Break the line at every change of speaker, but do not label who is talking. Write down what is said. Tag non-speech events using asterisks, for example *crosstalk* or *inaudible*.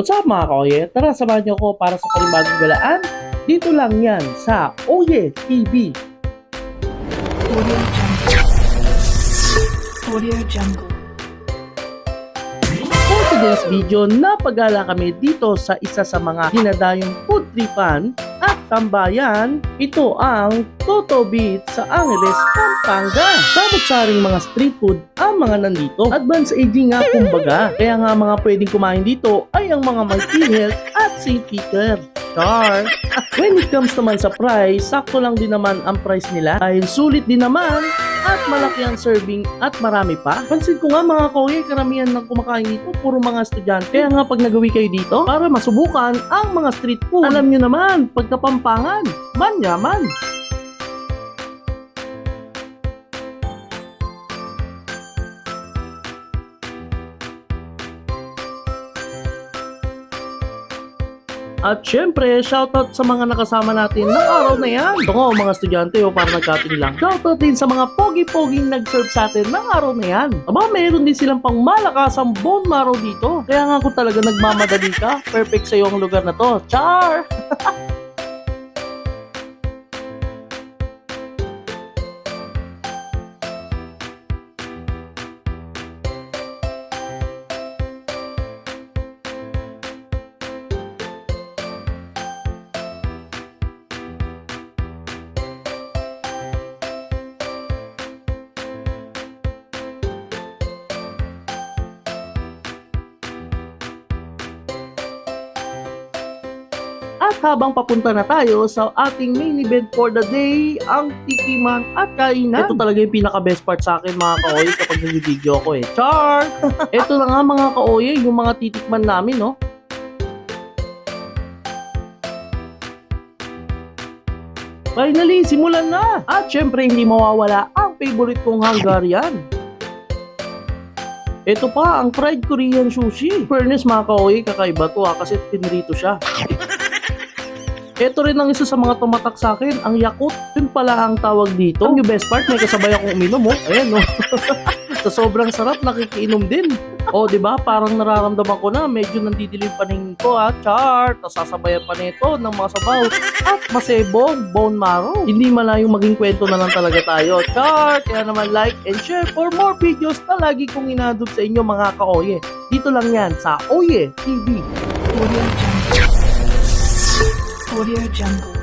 What's up mga kaoye? Tara samahan niyo ako para sa panibagong galaan. Dito lang yan sa Oye TV.
Audio Jungle. Audio Jungle.
For today's video, napagala kami dito sa isa sa mga dinadayong food tripan tambayan. Ito ang Toto Beat sa Angeles, Pampanga. Sabot-saring mga street food ang mga nandito. Advanced aging nga kumbaga. Kaya nga mga pwedeng kumain dito ay ang mga may PhilHealth at St. Char! *laughs* When it comes naman sa price, sakto lang din naman ang price nila dahil sulit din naman at malaki ang serving at marami pa. Pansin ko nga mga koye, karamihan ng kumakain dito, puro mga estudyante. Kaya nga pag nagawi kayo dito, para masubukan ang mga street food. Alam nyo naman, pagkapampangan, manyaman. At syempre, shoutout sa mga nakasama natin ng araw na yan. Ito nga, mga estudyante o para nagkating lang. Shoutout din sa mga pogi-poging nag-serve sa atin ng araw na yan. Aba, meron din silang pang malakasang bone marrow dito. Kaya nga kung talaga nagmamadali ka, perfect sa'yo ang lugar na to. Char! *laughs* At habang papunta na tayo sa ating main event for the day, ang tikiman at kainan. Ito talaga yung pinaka-best part sa akin mga kaoy *laughs* kapag nag-video ako eh. Char! *laughs* Ito na nga mga kaoy, yung mga titikman namin no. Finally, simulan na! At syempre hindi mawawala ang favorite kong Hungarian. Ito pa, ang fried Korean sushi. Fairness mga kaoy, kakaiba to ah, kasi pinrito siya. Ito rin ang isa sa mga tumatak sa akin, ang Yakult. Yun pala ang tawag dito. Ang best part, may kasabay akong uminom oh. Ayan oh. *laughs* sa sobrang sarap, nakikiinom din. Oh, 'di ba? Parang nararamdaman ko na medyo nandidilim paningin ko ha. Char, tapos sasabayan pa nito ng mga sabaw at masebong bone marrow. Hindi malayong maging kwento na lang talaga tayo. Char, kaya naman like and share for more videos na lagi kong inadod sa inyo mga kaoye. Dito lang yan sa Oye TV.
Audio Jungle. Audio Jungle.